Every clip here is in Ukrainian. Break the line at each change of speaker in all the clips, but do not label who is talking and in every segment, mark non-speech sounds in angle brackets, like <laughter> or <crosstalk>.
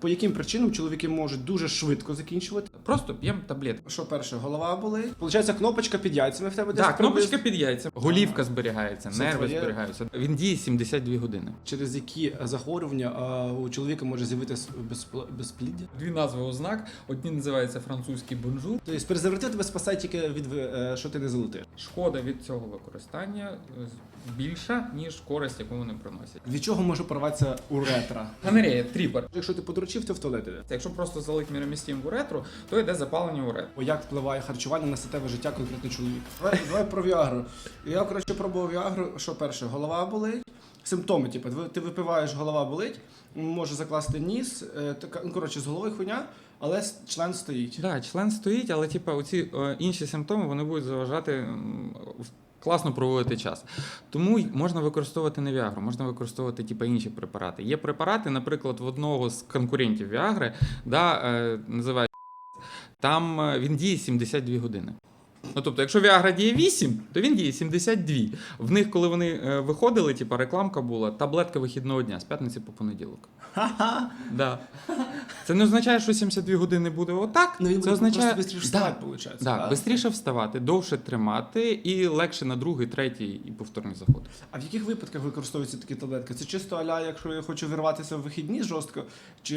По яким причинам чоловіки можуть дуже швидко закінчувати?
Просто п'ємо таблетки.
Що перше, голова болить? Получається, кнопочка під яйцями в тебе десь
Так,
приблизно?
кнопочка під яйцем, голівка зберігається, нерви
твоє?
зберігаються. Він діє 72 години.
Через які захворювання а, у чоловіка може з'явитися безпл- безпліддя?
Дві назви ознак. Одні називаються французький бонжур.
Тобто презерватив тебе спасає тільки від е, що ти не золотиш.
Шкода від цього використання е, більша, ніж користь, яку вони приносять.
Від чого може порватися уретра?
Ганерея, тріпер.
Якщо ти подручив, то в туалет іде.
Якщо просто залить міромістім в уретру, то йде запалення уретру.
О, як впливає харчування на статеве життя конкретно чоловіка? Давай, давай про Віагру. Я коротше пробував Віагру. Що перше? Голова болить. Симптоми, типу, ти випиваєш, голова болить, може закласти ніс, е, така, ну коротше, з головою хуйня, але член стоїть.
Да, член стоїть, але типа оці е, інші симптоми вони будуть заважати в- класно проводити час. Тому можна використовувати не Віагру, можна використовувати типу, інші препарати. Є препарати, наприклад, в одного з конкурентів Віагри, да, е, називають там е, він діє 72 години. Ну, тобто, якщо Віагра діє 8, то він діє 72. В них, коли вони е, виходили, типа рекламка була, таблетка вихідного дня з п'ятниці по понеділок. Да. Це не означає, що 72 години буде отак.
Ну він
це означає
швидше
Да,
вставати, виходить.
Да, Бистріше вставати, довше тримати і легше на другий, третій і повторний заход.
А в яких випадках використовуються такі таблетки? Це чисто аля, якщо я хочу вирватися в вихідні жорстко, чи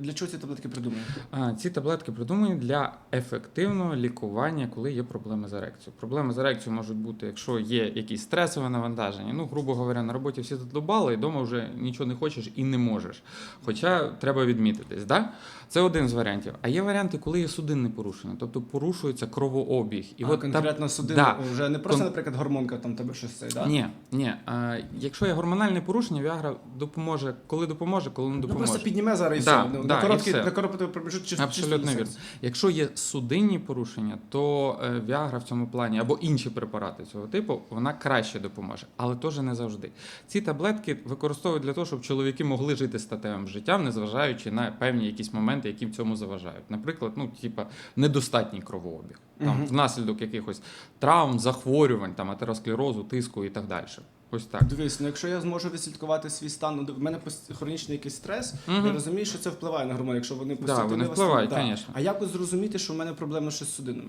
для чого ці таблетки придумані?
А, ці таблетки придумані для ефективного лікування, коли є проблеми з ерекцією. Проблеми з ерекцією можуть бути, якщо є якісь стресове навантаження. Ну, грубо говоря, на роботі всі задолбали, і вдома вже нічого не хочеш і не можеш. Хоча треба відмітитись, да? Це один з варіантів. А є варіанти, коли є судинне порушення, тобто порушується кровообіг.
І
І
а,
от
конкретно судин
Да.
вже не просто,
Кон-
наприклад, гормонка там тебе щось цей, да?
Ні, ні. А, якщо є гормональне порушення, Віагра допоможе, коли допоможе, коли не
Ну
допоможе.
просто підніме зараз і
Да,
все. Ну,
да,
на
і
короткий,
все.
на короткий проміжут чи
Абсолютно вірно. Якщо є судинні порушення, то е, Віагра в цьому плані або інші препарати цього типу, вона краще допоможе, але теж не завжди. Ці таблетки використовують для того, щоб чоловіки могли жити статевим життям, незважаючи на певні якісь моменти, які в цьому заважають. Наприклад, ну типа недостатній кровообіг, там
Мгм.
внаслідок якихось травм, захворювань, там атеросклерозу, тиску і так далі. Ось так.
Дивись, ну якщо я зможу відслідкувати свій стан, ну в мене хронічний якийсь стрес,
Мгм.
я розумію, що це впливає на гормони, якщо вони постійно
вони
не
впливають,
восстановлені.
конечно.
А як зрозуміти, що в мене проблема щось з судинами?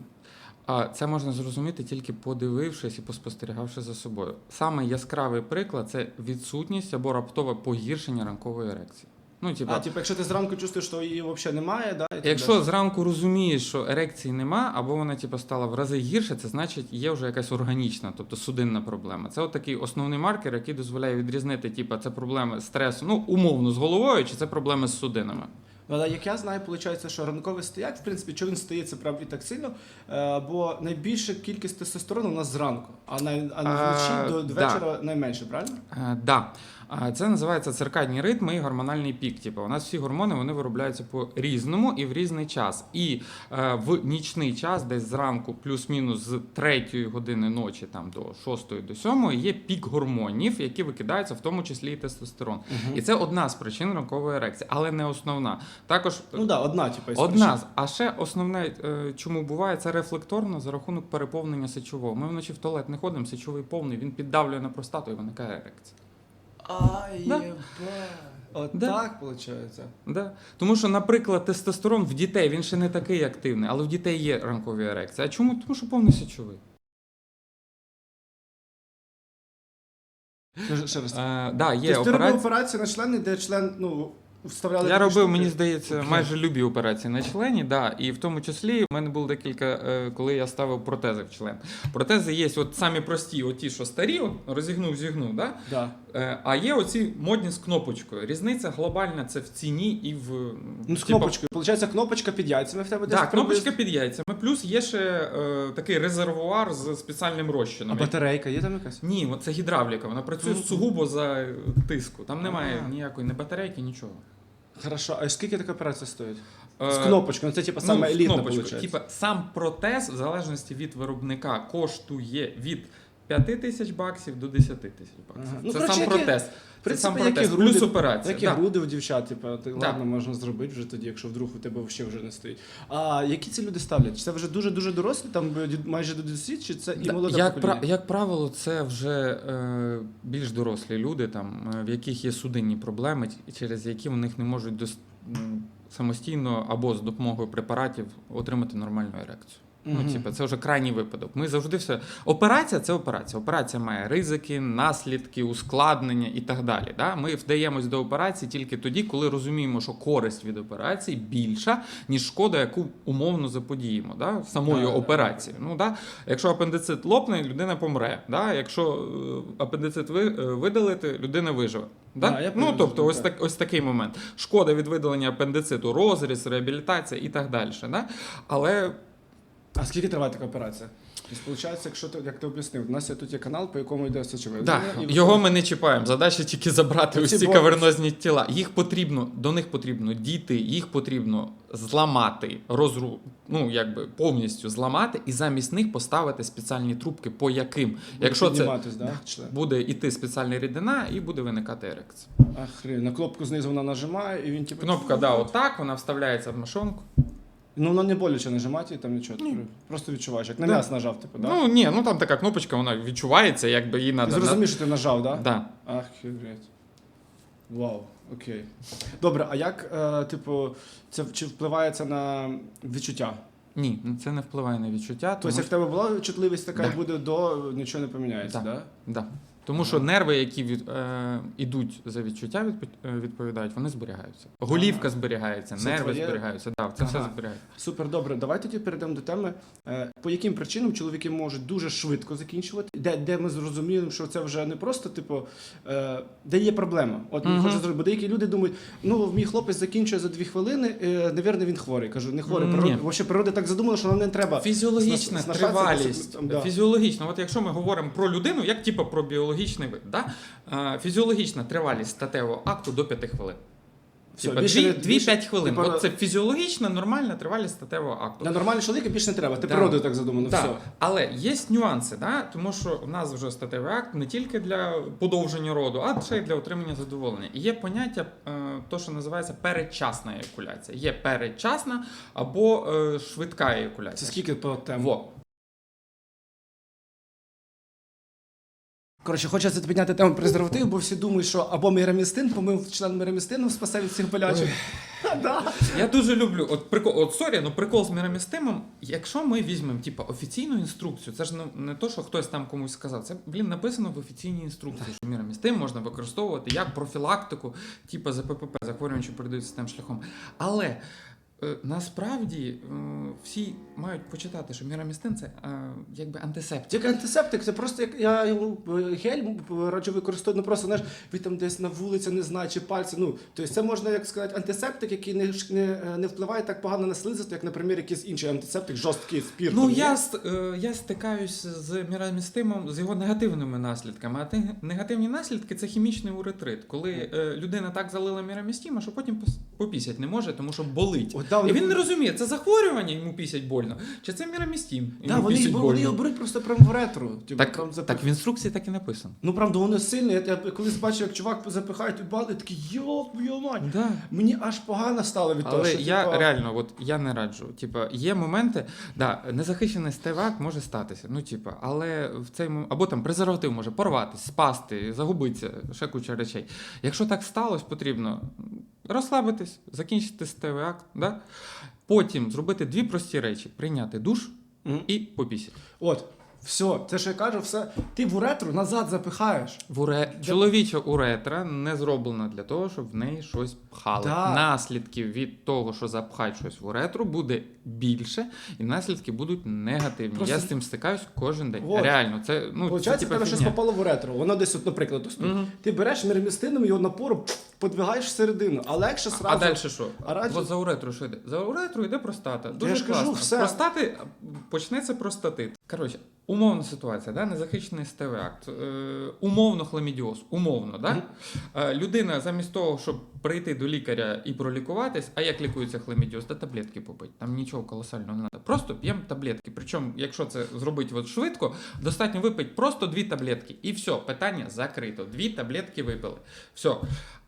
А це можна зрозуміти тільки подивившись і поспостерігавши за собою. Саме яскравий приклад це відсутність або раптове погіршення ранкової ерекції. Ну, типа,
А, типу, якщо ти зранку чувствуєш, що її взагалі немає, да, і
якщо
далі.
зранку розумієш, що ерекції нема, або вона типу, стала в рази гірше, це значить є вже якась органічна, тобто судинна проблема. Це от такий основний маркер, який дозволяє відрізнити, типу, це проблеми стресу, ну умовно з головою, чи це проблеми з судинами.
Але як я знаю, виходить, що ранковий стояк, в принципі, чого він стоїть, це прям і так сильно, е, бо найбільша кількість тестостерону у нас зранку, а, на, а вночі до, до
да.
вечора найменше, правильно?
Е, да. Це називається циркадні ритми і гормональний пік. Типу, у нас всі гормони вони виробляються по різному і в різний час. І е, в нічний час, десь зранку, плюс-мінус з 3 години ночі там до 6 до 7, є пік гормонів, які викидаються, в тому числі і тестостерон. І це одна з причин ранкової ерекції, але не основна. Також
Ну да, одна, типу,
Одна з, а ще основне, е, чому буває, це рефлекторно за рахунок переповнення сечового. Ми вночі в туалет не ходимо, сечовий повний, він піддавлює на простату і виникає ерекція.
Ай,
Да.
От
Да.
так виходить.
Да? Тому що, наприклад, тестостерон в дітей він ще не такий активний, але в дітей є ранкові ерекції. А чому? Тому що повний сечовий.
Ще- раз.
Е, да, є
Тобто ти робив операцію на члени, де член, ну, вставляли.
Я робив,
штуки?
мені здається, майже любі операції на члені, да, і в тому числі в мене було декілька, е, коли я ставив протези в член. Протези є от самі прості, от ті, що старі, от, розігнув, зігнув, да?
Да.
Е, А є оці модні з кнопочкою. Різниця глобальна це в ціні і в
Ну, з
типа,
кнопочкою. Получається, кнопочка під яйцями в тебе десь
Так, кнопочка під яйцями. Плюс є ще е, такий резервуар з спеціальним
А
розчином.
батарейка є там якась?
Ні, це гідравліка. Вона працює
Мгм.
сугубо за тиску. Там немає ніякої не батарейки, нічого.
Хорошо, а скільки така операція стоїть?
Е,
З кнопочкою, ну це типу саме
ну,
елітна,
кнопочкою.
виходить.
Типа сам протез, в залежності від виробника, коштує від 5 тисяч баксів до 10 тисяч баксів.
Ага. Ну,
це
коротше,
сам
як і-
протез.
В
Це
принципі,
сам
як і
протез.
груди,
Плюс операція.
Як і
да.
груди у дівчат, типу, ти,
Да.
ладно, можна зробити вже тоді, якщо вдруг у тебе ще вже не стоїть. А які ці люди ставлять? Чи Це вже дуже-дуже дорослі, там дід- майже до 10, чи це і
Да,
молоде
як,
покоління?
пра- як правило, це вже е, більш дорослі люди, там, е, в яких є судинні проблеми, через які у них не можуть дос- м, самостійно або з допомогою препаратів отримати нормальну ерекцію. Ну,
Мгм.
типу, це вже крайній випадок. Ми завжди все. Операція це операція. Операція має ризики, наслідки, ускладнення і так далі. Да? Ми вдаємось до операції тільки тоді, коли розуміємо, що користь від операції більша, ніж шкода, яку умовно заподіємо да? самою операцією. Ну, да? Якщо апендицит лопне, людина помре. Да? Якщо е, апендицит ви- е, видалити, людина виживе. Да?
Да,
ну, тобто, ось,
так.
так, ось такий момент. Шкода від видалення апендициту, розріз, реабілітація і так далі. Да? Але
А скільки триває така операція? Тобто, виходить, якщо ти, як ти об'яснив, у нас є тут є канал, по якому йде сечове.
Да, його ми не чіпаємо. Задача тільки забрати ось ці
бо-
кавернозні тіла. Їх потрібно, до них потрібно дійти, їх потрібно зламати, розру, ну якби повністю зламати, і замість них поставити спеціальні трубки, по яким, якщо це
да?
буде йти спеціальна рідина, і буде виникати ерекція.
Ахрен, на кнопку знизу вона нажимає, і він типу.
Кнопка, да, отак, вона вставляється в мошонку.
Ну воно не боляче нажимати, і там нічого.
Ні.
Просто відчуваєш, як на
Да.
нажав, типу, да?
Ну ні, ну там така кнопочка, вона відчувається, якби її
ти
треба.
зрозумів, що ти нажав, да?
Да.
Ах, хірять. Вау, окей. Добре, а як, е, типу, це чи впливає це на відчуття?
Ні, ну, це не впливає на відчуття.
Тобто,
тому
як в тебе була чутливість така,
Да.
і буде до, нічого не поміняється,
Да.
да?
Тому що нерви, які від, е, ідуть за відчуття, відпо- е, відповідають, вони зберігаються. Голівка зберігається,
Це
нерви
твоє?
зберігаються. Да, це все
Ага.
зберігається.
Супер, добре. Давай тоді перейдемо до теми. е, По яким причинам чоловіки можуть дуже швидко закінчувати, де, де ми зрозуміємо, що це вже не просто, типу, е, де є проблема. От
Мгм.
хочеться зробити, бо деякі люди думають, ну мій хлопець закінчує за дві хвилини, е, навірно, він хворий. Кажу, не хворий.
Ні.
Природа, Вообще природа так задумала, що нам не треба.
Фізіологічна
Зна-
тривалість.
да.
Фізіологічна, от якщо ми говоримо про людину, як типу про біологічний вид, да? е, фізіологічна тривалість статевого акту до 5 хвилин.
Все,
Типа
більше не-
2-5
більше-
хвилин.
типа-
От це фізіологічна, нормальна тривалість статевого акту.
Для нормального чоловіка більше не треба. Ти
Да.
природою так задумано.
Так,
Все.
але є нюанси, да? тому що в нас вже статевий акт не тільки для подовження роду, а ще й для отримання задоволення. І є поняття, е, то, що називається передчасна еякуляція. Є передчасна або е, швидка еякуляція.
Це скільки по тему?
Во.
Коротше, хочеться підняти тему презервативів, бо всі думають, що або мірамістин, помив член мірамістину спасе від цих болячок. <laughs> Да.
Я дуже люблю. От прикол, от сорі, ну прикол з мірамістимом. Якщо ми візьмемо типу, офіційну інструкцію, це ж ну, не то, що хтось там комусь сказав. Це блін написано в офіційній інструкції, що мірамістим можна використовувати як профілактику, типу ЗППП, захворювань, що передають систем шляхом. Але насправді е, всі мають почитати, що мірамістин це е, якби антисептик.
Як антисептик, це просто як я е, гель раджу використовувати, ну просто знаєш, він там десь на вулиці не знає, чи пальці. Ну, тобто це можна, як сказати, антисептик, який не, не, е, не впливає так погано на слизисту, як, наприклад, якийсь інший антисептик, жорсткий спірт.
Ну я е, я стикаюсь з мірамістимом з його негативними наслідками. А ті негативні наслідки це хімічний уретрит, коли е, людина так залила мірамістіма, що потім попісять не може, тому що болить.
Да,
І
вони-
він не розуміє, це захворювання йому пісять больно, чи це мірамістім.
Да, вони,
пісять
вони його
больно.
беруть просто прямо в ретро. Типу,
Так,
прям
так в інструкції так і написано.
Ну, правда, воно сильне. Я, я колись бачив, як чувак запихає тут бали, такий йоп, йо мать.
Да.
Мені аж погано стало від того,
Але
що
я
типа,
реально, от я не раджу. Типа, є моменти, да, незахищений стевак може статися. Ну, типа, але в цей мом- або там презерватив може порватись, спасти, загубитися, ще куча речей. Якщо так сталося, потрібно розслабитись, закінчити стевий акт, да? потім зробити дві прості речі: прийняти душ
Мгм.
і попісити.
От, все, це що я кажу, все. Ти в уретру назад запихаєш.
В уре...
Де-
Чоловіча уретра не зроблена для того, щоб в неї щось пхали.
Да.
Наслідків від того, що запхають щось в уретру, буде більше, і наслідки будуть негативні.
Просто-
Я з цим стикаюсь кожен день.
Вот.
Реально, це ну
Получається, тебе щось попало в уретру. Воно десь, от, наприклад, тут.
Мгм.
Ти береш мірамістином його напору, подвигаєш всередину, а легше
А
сразу.
далі що?
А раді-
От за уретру що йде? За уретру йде простата. Дуже
ж кажу, все.
Простати почнеться простатит. Коротше, умовна ситуація, да? незахищений стевий акт, е, умовно хламідіоз, умовно, да? Е, людина замість того, щоб прийти до лікаря і пролікуватись, а як лікується хламідіоз, та таблетки попить. Там нічого колосального не треба. Просто п'ємо таблетки. Причому, якщо це зробити от швидко, достатньо випити просто дві таблетки. І все, питання закрито. Дві таблетки випили. Все.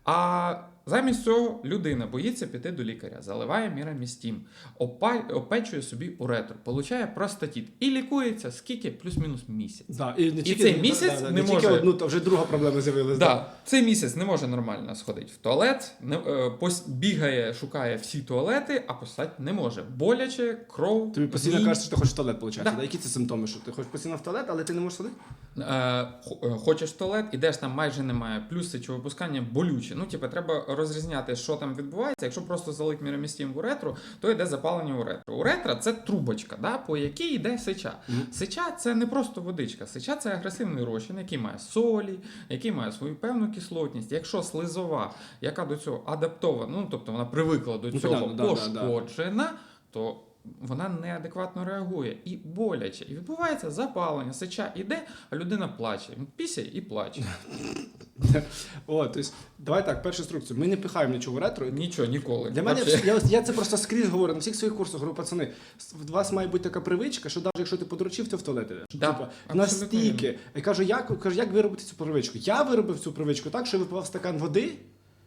А Замість цього людина боїться піти до лікаря, заливає мірамістім, опечує собі уретру, получає простатіт і лікується скільки плюс-мінус місяць.
Да, і не тільки,
цей місяць
да, да,
не
не
може-
одну, то вже друга проблема з'явилася.
Да, цей місяць не може нормально сходити в туалет, не, е, бігає, шукає всі туалети, а посадити не може. Боляче, кров.
Тобі постійно кажуть, що ти хочеш в туалет, виходить.
Да.
Да. Які це симптоми? Що ти хочеш постійно в туалет, але ти не можеш ходити?
Е, е, хочеш в туалет, ідеш там майже немає, плюс сечовипускання болюче. Ну, типу, треба розрізняти, що там відбувається. Якщо просто залить міромістім в уретру, то йде запалення уретри. Уретра це трубочка, да, по якій йде сеча. Сеча це не просто водичка. Сеча це агресивний розчин, який має солі, який має свою певну кислотність. Якщо слизова, яка до цього адаптована, ну тобто вона привикла до
Ну,
цього, пошкоджена, то вона неадекватно реагує і боляче. І відбувається запалення, сеча іде, а людина плаче. Він і плаче. <laughs>
О, тобто, давай так, першу інструкцію. Ми не пихаємо нічого в ретро.
Нічого, ніколи.
Для мене
Вообще.
я, я це просто скрізь говорю на всіх своїх курсах, говорю, пацани, в вас має бути така привичка, що навіть якщо ти подрочив, ти в туалет ідеш.
Да,
Типа, настільки. Я кажу, як, кажу, як виробити цю привичку? Я виробив цю привичку так, що я випивав стакан води.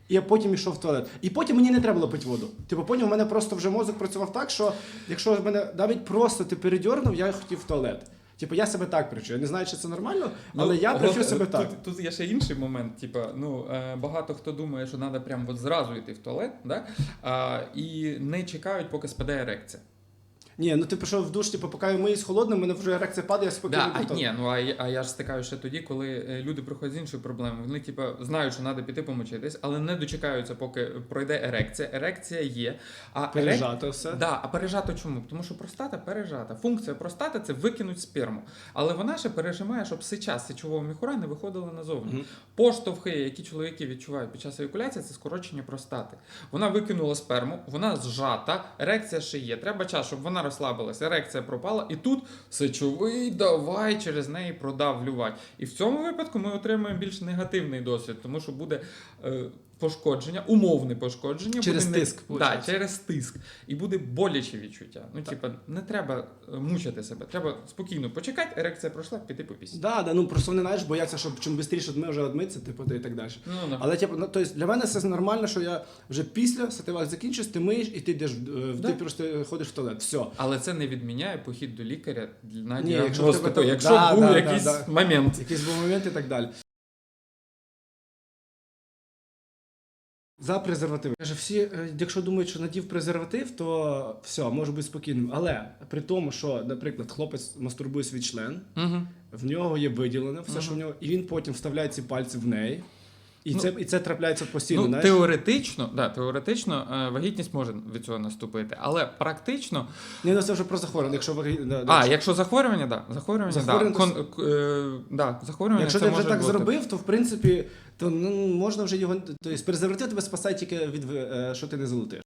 І я потім йшов в туалет. І потім мені не треба було пити воду. Типу, потім у мене просто вже мозок працював так, що якщо в мене навіть просто ти передьорнув, я хотів в туалет. Типу, я себе так причу. Я не знаю, чи це нормально, але
Ну,
я
причу
себе
тут,
так.
Тут є ще інший момент. Типу, ну е, багато хто думає, що треба прям от зразу йти в туалет, да? а, і не чекають, поки спаде ерекція.
Ні, ну ти пішов в душ, типу, поки я миюсь холодним, мене вже ерекція падає, я спокійно.
Да, а, ні, ну а, я- а я ж стикаю ще тоді, коли е, люди приходять з іншою проблемою. Вони, типа, знають, що треба піти помочитись, але не дочекаються, поки пройде ерекція. Ерекція є. А ерек...
Пережато все.
Да, а пережато чому? Тому що простата пережата. Функція простати це викинуть сперму. Але вона ще пережимає, щоб сеча з сечового міхура не виходила назовні.
Мгм.
Поштовхи, які чоловіки відчувають під час евакуляції, це скорочення простати. Вона викинула сперму, вона зжата, ерекція ще є. Треба час, щоб вона розслабилася, ерекція пропала, і тут сечовий давай через неї продавлювати. І в цьому випадку ми отримаємо більш негативний досвід, тому що буде. Е, Пошкодження, умовне пошкодження
Через
буде не-
тиск,
да, через тиск. І буде боляче відчуття. Ну, типа, не треба е, мучити себе. Треба спокійно почекати, ерекція пройшла, піти по пісні.
Да, да, ну просто вони знаєш, бояться, щоб чим швидше ми вже одмитися, типу, і так далі.
Ну, ну.
Але типу, ну, тобто, для мене це нормально, що я вже після сативак закінчуєш, ти миєш і ти йдеш в
Да.
ти просто ходиш в туалет. Все.
Але це не відміняє похід до лікаря на
Ні, якщо
діагностику,
тебе
якщо
Да,
був
да,
якийсь
да, да.
момент.
Якийсь був момент і так далі. За презервативи. Каже, всі, е, якщо думають, що надів презерватив, то все, може бути спокійним. Але при тому, що, наприклад, хлопець мастурбує свій член,
Угу.
в нього є виділене все,
Ага.
що в нього, і він потім вставляє ці пальці в неї. І,
Ну,
це, і це трапляється постійно.
Ну,
знаєш?
теоретично, да, теоретично е, вагітність може від цього наступити, але практично.
Ні, ну це вже про захворювання. Якщо да,
А, якщо захворювання, да, захворювання,
Захворювання,
да, кон, е, да, захворювання
якщо
це
ти вже
може
так
бути.
зробив, то в принципі то ну можна вже його. Тобто презерватив тебе спасає тільки від е, що ти не золотиш.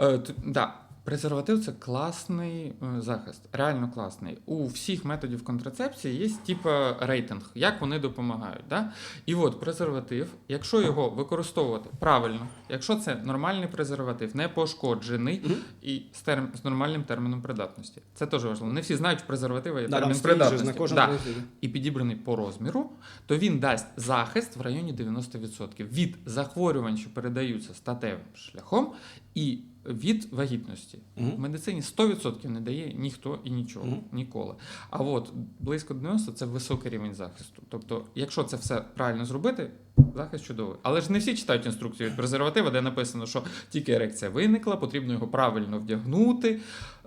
Е, Так. Презерватив це класний е, захист, реально класний. У всіх методів контрацепції є типа рейтинг, як вони допомагають. Да? І от презерватив, якщо його використовувати правильно, якщо це нормальний презерватив, не пошкоджений
Мгм.
і з, терм, з нормальним терміном придатності. Це теж важливо. Не всі знають, що презерватива є
Да,
термін придатності.
на кожному
Да. І підібраний по розміру, то він дасть захист в районі 90% від захворювань, що передаються статевим шляхом, і від вагітності.
Мгм.
В медицині 100% не дає ніхто і нічого
Мгм.
ніколи. А от близько 90% це високий рівень захисту. Тобто, якщо це все правильно зробити, захист чудовий. Але ж не всі читають інструкцію від презерватива, де написано, що тільки ерекція виникла, потрібно його правильно вдягнути,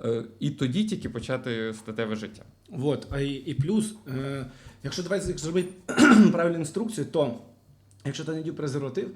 е, і тоді тільки почати статеве життя.
Вот, а і, і плюс, е, якщо давай зробити <clears throat> правильну інструкцію, то якщо ти не дів презерватив,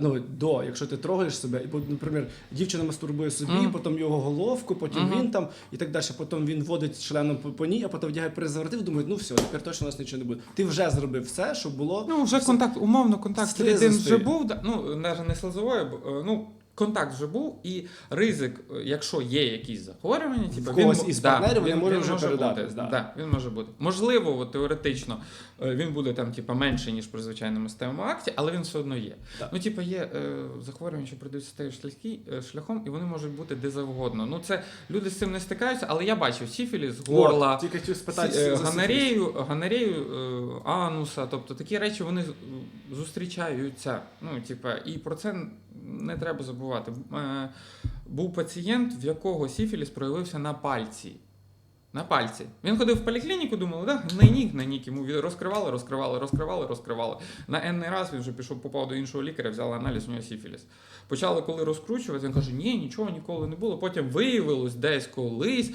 ну до, якщо ти трогаєш себе, і, наприклад, дівчина мастурбує собі,
mm.
потім його головку, потім
Мгм.
він там і так далі, потім він водить членом по, по ній, а потім вдягає презерватив, думає, ну все, тепер точно у нас нічого не буде. Ти вже зробив все, щоб було.
Ну, вже контакт, умовно, контакт
Слизистий.
вже був, ну, навіть не слизовою, е, ну, контакт вже був, і ризик, е, якщо є якісь захворювання, типу,
когось
мо-
із партнерів вони можуть вже
може бути.
да.
Да, він може бути. Можливо, от, теоретично е, він буде там, типу, менше, ніж при звичайному статевому акті, але він все одно є.
Так.
Ну, типу, є е, захворювання, що передаються шляхи, е, шляхом, і вони можуть бути де завгодно. Ну, це люди з цим не стикаються, але я бачив сіфіліс, горла.
От, тільки спитати
Ці,
за.
Ганерею, ганерею е, ануса, тобто такі речі вони зустрічаються. Ну, типа, і про це не треба забувати. Е, Був пацієнт, в якого сіфіліс проявився на пальці. На пальці. Він ходив в поліклініку, думали, да, гнойнік, гнойнік. Йому розкривали, розкривали, розкривали, розкривали. На енний раз він вже пішов, попав до іншого лікаря, взяли аналіз, у нього сіфіліс. Почали коли розкручувати, він каже, ні, нічого ніколи не було. Потім виявилось десь колись.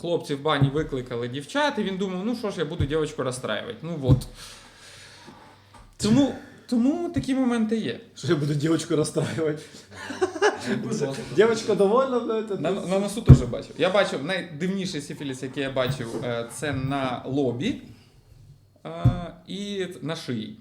Хлопці в бані викликали дівчат, і він думав, ну що ж, я буду дівчинку розстраювати. Ну от. Тому, тому такі моменти є.
Що я буду дівчинку розстраювати? Дівчинка довольна, блядь.
На, на носу теж бачив. Я бачив найдивніший сифіліс, який я бачив, е, це на лобі е, і на шиї.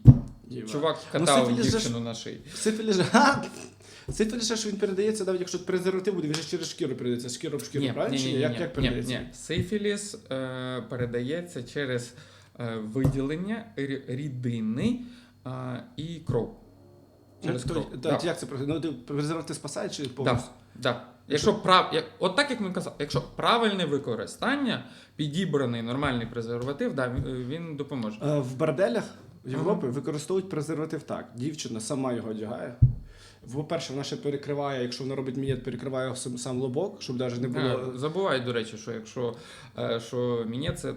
Діва.
Чувак
Ну,
катав
сифіліс же ж-
дівчину на шиї.
Сифіліс. Ха! <laughs> Сифіліс же, що він передається, навіть якщо презерватив буде, він же через шкіру передається, шкіру об шкіру, правильно? Чи як, як передається?
ні. Сифіліс е, передається через е, виділення рі- рідини е, і кров. Через кров.
то-
Да.
Як це? Ну, ти презерватив спасає чи
Да,
повністю?
да. Якщо прав, як, от так як ми казали, якщо правильне використання, підібраний нормальний презерватив, да, він, він допоможе.
Е, В борделях Європи використовують презерватив так. Дівчина сама його одягає. По-перше, вона ще перекриває, якщо вона робить мінет, перекриває сам, сам лобок, щоб навіть не було.
Забувають, до речі, що якщо е, що мінє це е,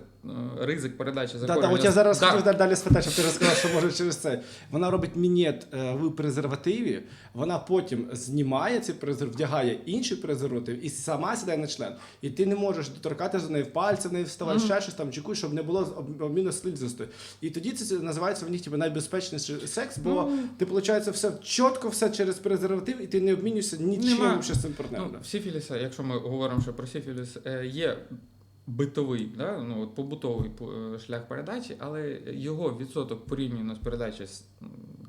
ризик передачі
Да, да, от я зараз
Да.
хотів далі- спитати, щоб ти розказав, що може через це. Вона робить мінет е, в презервативі, вона потім знімає цей презерватив, вдягає інший презерватив і сама сідає на член. І ти не можеш доторкатися до неї в пальці, не вставати ще щось там, чекуй, щоб не було об- обміну слизистої. І тоді це називається в них типу, найбезпечніший секс, бо
Ну.
ти, виходить, все чітко, все через презерватив, і ти не обмінюєшся нічим
Нема.
ще з цим партнером.
Ну, сифіліса, якщо ми говоримо ще про сифіліс, е, є битовий, да? ну, от побутовий е, шлях передачі, але його відсоток порівняно з передачі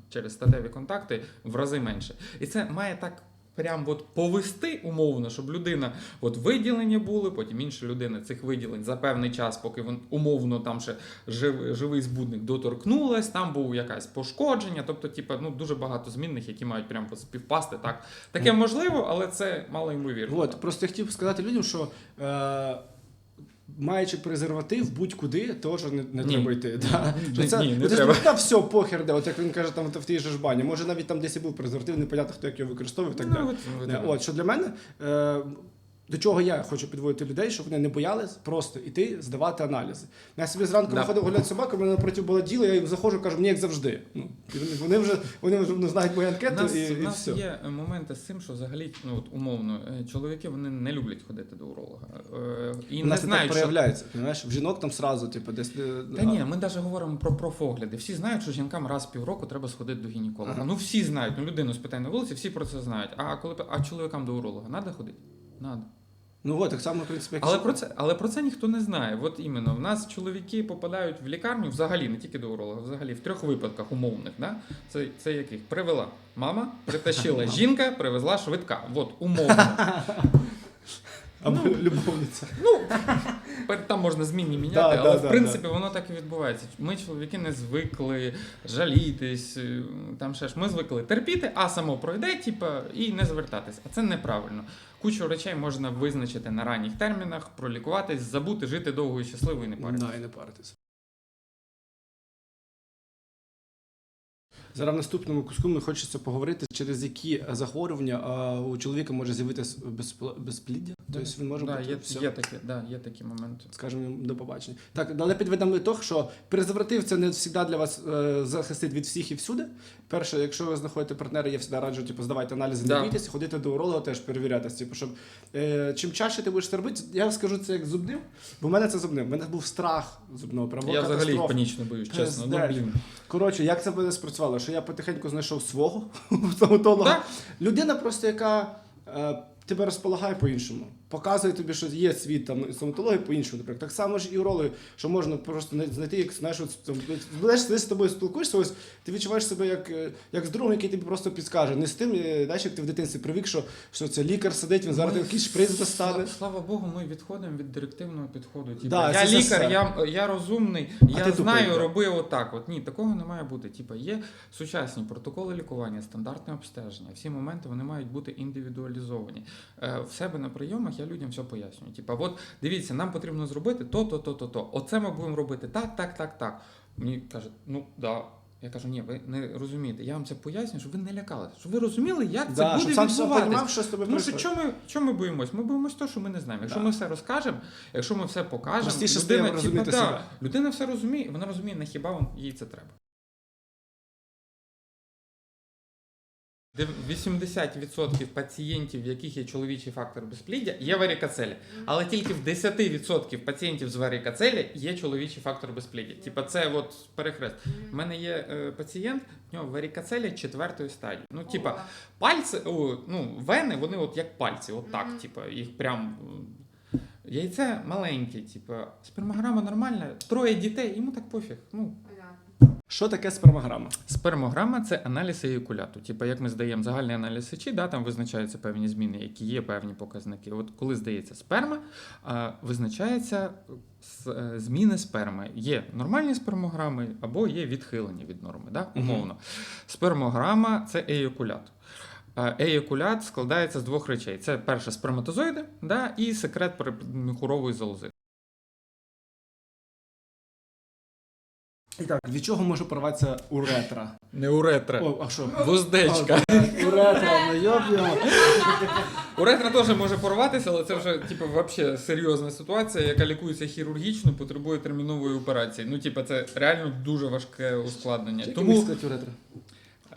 через статеві контакти в рази менше. І це має так. Прям от повести умовно, щоб людина, от виділення були, потім інша людина цих виділень за певний час, поки він умовно там ще жив, живий збудник доторкнулась, там був якась пошкодження. Тобто, типу, ну дуже багато змінних, які мають прям співпасти. Так таке можливо, але це мало ймовірно.
От, просто я хотів сказати людям, що е, маючи презерватив будь-куди, теж не, не
Ні.
треба йти. Да?
Ні,
Що це,
ні, не
ну, ти ж
треба.
Та все, похер, де, от як він каже, там в тій же ж бані. Може навіть там десь і був презерватив, непонятно, хто як його використовує так ну, далі.
От, от, от,
от, От, що для мене, е, до чого я хочу підводити людей, щоб вони не боялись просто йти здавати аналізи. Я собі зранку
Да.
виходив гуляти в мене напроти було діло, я їм заходжу, кажу, мені як завжди. Ну, і вони, вони вже вони вже ну, знають мою
У
анкету
нас,
і, і
нас
все.
є моменти з цим, що взагалі, ну от умовно, е, чоловіки вони не люблять ходити до уролога. Е, І
У
не
нас це так
знають, що
проявляється. Розумієш? В жінок там сразу, типу, десь. е,
Та ні, ми навіть говоримо про профогляди. Всі знають, що жінкам раз в півроку треба сходити до гінеколога.
Ага.
Ну всі знають, ну людину спитай на вулиці, всі про це знають. А коли а чоловікам до уролога треба ходити? Надо.
Ну от, так само, в принципі, як
Але про це, але про це ніхто не знає. От іменно в нас чоловіки попадають в лікарню взагалі, не тільки до уролога, взагалі в трьох випадках умовних. Да? Це, це яких? Привела мама, притащила <laughs> жінка, привезла швидка. От умовно. <laughs>
Або любовниця.
Ну, там можна змінні міняти,
Да,
але
да,
в
да,
принципі воно так і відбувається. Ми, чоловіки, не звикли жалітись, е, там ще ж ми звикли терпіти, а само пройде, типа, і не звертатись. А це неправильно. Кучу речей можна визначити на ранніх термінах, пролікуватись, забути, жити довго і щасливо і не паритись.
Да, і не паритися. Зараз в наступному куску ми хочеться поговорити, через які захворювання а, у чоловіка може з'явитися безпл- безпліддя. Тобто він може
да,
бути
є,
все.
є, такі, да, є такі моменти.
Скажемо до побачення. Так, але підведемо ітог, що презерватив це не завжди для вас е, захистить від всіх і всюди. Перше, якщо ви знаходите партнера, я завжди раджу, типу, здавайте аналізи,
Да.
не бійтеся, ходити до уролога, теж перевірятися. Типу, щоб е, чим чаще ти будеш це робити, я скажу це як зубним, бо в мене це зубним. У мене був страх зубного прямо
Я взагалі панічно боюсь, чесно. Ну, блін.
Коротше, як це буде спрацювало? Що я потихеньку знайшов свого <laughs> стоматолога. Людина просто, яка е, тебе розполагає по-іншому. Показує тобі, що є світ там стоматології по-іншому. Наприклад. Так само ж і урологи, що можна просто знай- знайти, як знаєш, от, там, знаєш, ти з тобою спілкуєшся, ось ти відчуваєш себе як, е, як з другом, який тобі просто підскаже. Не з тим, е, знаєш, як ти в дитинстві привик, що, що це лікар сидить, він зараз
Ми,
якийсь шприц достане.
Слава Богу, ми відходимо від директивного підходу. Типу,
Да,
я лікар, я, я розумний,
А
я
тупий,
знаю,
да.
роби отак. От ні, такого не має бути. Типу, є сучасні протоколи лікування, стандартне обстеження. Всі моменти вони мають бути індивідуалізовані. Е, в себе на прийомах я людям все пояснюю. Типу, от дивіться, нам потрібно зробити то, то, то, то, то. Оце ми будемо робити так, так, так, так. Мені кажуть, ну да. Я кажу, ні, ви не розумієте. Я вам це поясню, щоб ви не лякалися. Щоб ви розуміли, як це
Да,
буде
з
Тому що чому ми, чому ми боїмось? Ми боїмось того, що ми не знаємо. Якщо
Да.
ми все розкажемо, якщо ми все покажемо,
стає
людина, да, людина все розуміє, вона розуміє, на хіба вам їй це треба. 80% пацієнтів, в яких є чоловічий фактор безпліддя, є варікацелі. Але тільки в 10% пацієнтів з варікацелі є чоловічий фактор безпліддя. Типа це от перехрест. У мене є е, пацієнт, в нього варікацелі четвертої стадії. Ну, типа, пальці, о, ну, вени, вони от як пальці, от так, типа, їх прям. Яйце маленьке, типа, спермограма нормальна, троє дітей, йому так пофіг. Ну,
Що таке спермограма?
Спермограма це аналіз еякуляту. Типу, як ми здаємо загальний аналіз сечі, да, там визначаються певні зміни, які є певні показники. От коли здається сперма, визначається е, зміни сперми. Є нормальні спермограми або є відхилення від норми, да, умовно. Спермограма це еякулят. Еякулят складається з двох речей: це перше сперматозоїди да, і секрет передміхурової залози.
І так, від чого може порватися уретра?
Не уретра,
О, а що?
вуздечка. <laughs>
Уретра, ну йоб'я.
Уретра теж може порватися, але це вже типу, вообще серйозна ситуація, яка лікується хірургічно, потребує термінової операції. Ну, типу, це реально дуже важке ускладнення. Тому,
уретра?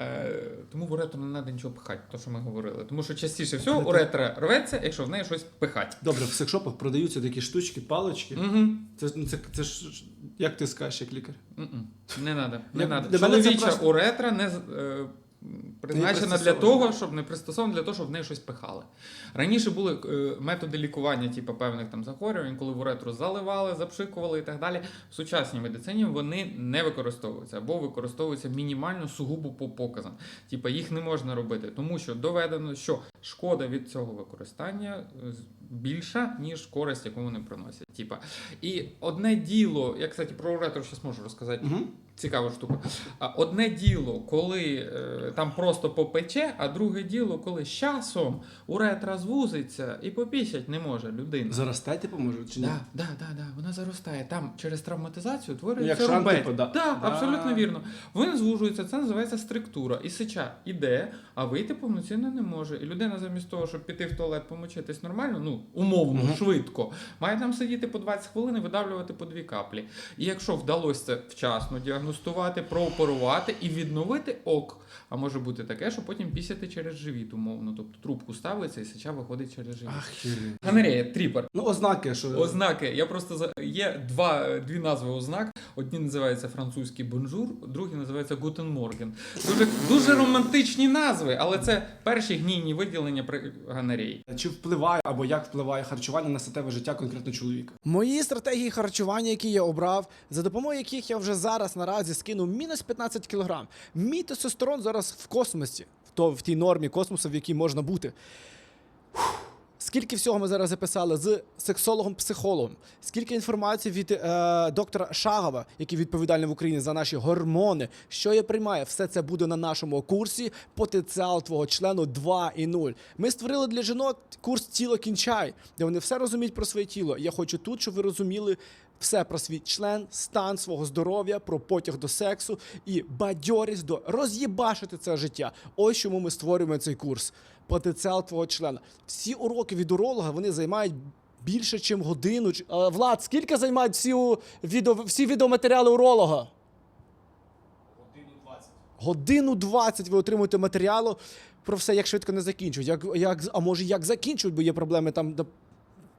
Е, тому в уретро не треба нічого пхати, то що ми говорили. Тому що частіше всього уретра рветься, якщо в неї щось пихать.
Добре, в секшопах продаються такі штучки, палички.
Угу.
Це, ну, це, це ж, як ти скажеш, як лікар?
Не треба. Не
треба.
Чоловіча
просто-
уретра не е, призначена для того, щоб не пристосована для того, щоб в неї щось пихали. Раніше були е, методи лікування, типу певних там захворювань, коли в уретру заливали, запшикували і так далі. В сучасній медицині вони не використовуються або використовуються мінімально сугубо по показам. Типа їх не можна робити, тому що доведено, що шкода від цього використання е, більша, ніж користь, яку вони приносять. Типа. І одне діло, я кстати про уретру зараз можу розказати.
Угу.
Цікава штука. Одне діло, коли е, там просто попече, а друге діло, коли з часом уретра звузиться і попісять не може людина.
Заростати поможуть чи ні?
Да, да, да, да, вона заростає. Там через травматизацію
шрам,
рубець.
типу, да.
Да,
Да.
абсолютно вірно. Він звужується, це називається структура. І сеча іде, а вийти повноцінно не може. І людина замість того, щоб піти в туалет помочитись нормально, ну умовно,
Мгм.
швидко, має там сидіти по 20 хвилин і видавлювати по дві каплі. І якщо вдалося це вчасно діагностувати, прооперувати і відновити ок. А може бути таке, що потім пісяти через живіт, умовно. Тобто трубку ставиться і сеча виходить через живіт. Ганерея, тріпер.
Ну, ознаки, що.
Ознаки. Я просто за є два дві назви ознак. Одні називаються французький бонжур, другі називаються Гутен Морген. Дуже дуже романтичні назви, але це перші гнійні виділення при ганереї.
Чи впливає або як впливає харчування на статеве життя конкретно чоловіка?
Мої стратегії харчування, які я обрав, за допомогою яких я вже зараз наразі скинув мінус 15 кілограм. Мій тестостерон зараз в космосі, в, то, в тій нормі космосу, в якій можна бути. Фух. Скільки всього ми зараз записали з сексологом-психологом, скільки інформації від е, доктора Шагова, який відповідальний в Україні за наші гормони, що я приймаю, все це буде на нашому курсі потенціал твого члену 2.0. Ми створили для жінок курс тіло кінчай, де вони все розуміють про своє тіло. Я хочу тут, щоб ви розуміли все про свій член, стан свого здоров'я, про потяг до сексу і бадьорість до роз'єбашити це життя. Ось чому ми створюємо цей курс. Потенціал твого члена. Всі уроки від уролога вони займають. Більше, ніж годину. Е, Влад, скільки займають всі, відео, всі відеоматеріали уролога? Годину 20 ви отримуєте матеріалу про все, як швидко не закінчують. Як, як, а може, як закінчують, бо є проблеми там,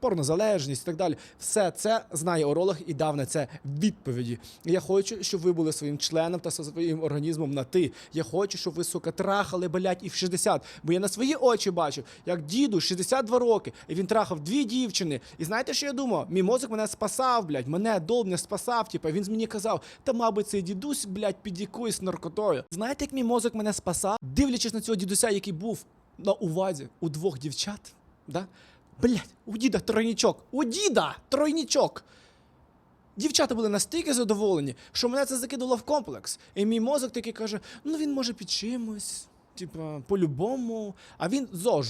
порнозалежність і так далі. Все це знає уролог і дав на це відповіді. Я хочу, щоб ви були своїм членом та своїм організмом на ти. Я хочу, щоб ви, сука, трахали, блядь, і в 60. Бо я на свої очі бачив, як діду 62 роки, і він трахав дві дівчини. І знаєте, що я думав? Мій мозок мене спасав, блядь, мене довбня спасав. Типа він мені казав, та мабуть, цей дідусь, блядь, під якоюсь наркотою. Знаєте, як мій мозок мене спасав? Дивлячись на цього дідуся, який був на увазі у двох дівчат, да? Блять, у діда тройнічок. У діда тройнічок. Дівчата були настільки задоволені, що мене це закидало в комплекс. І мій мозок такий каже: ну він може під чимось, типа, по-любому. А він зож.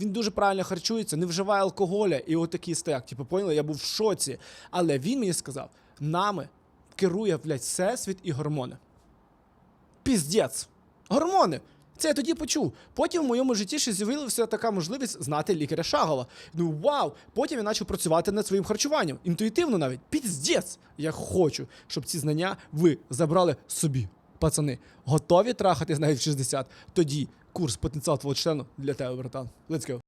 Він дуже правильно харчується, не вживає алкоголя і отакий стояк. Типу, поняли, я був в шоці. Але він мені сказав: нами керує, блядь, всесвіт і гормони. Піздець. Гормони. Це я тоді почув. Потім в моєму житті ще з'явилася така можливість знати лікаря Шагова. Ну вау! Потім я почав працювати над своїм харчуванням. Інтуїтивно навіть. Піздець! Я хочу, щоб ці знання ви забрали собі. Пацани, готові трахатись навіть в 60? Тоді курс потенціал твого члену для тебе, братан. Let's go.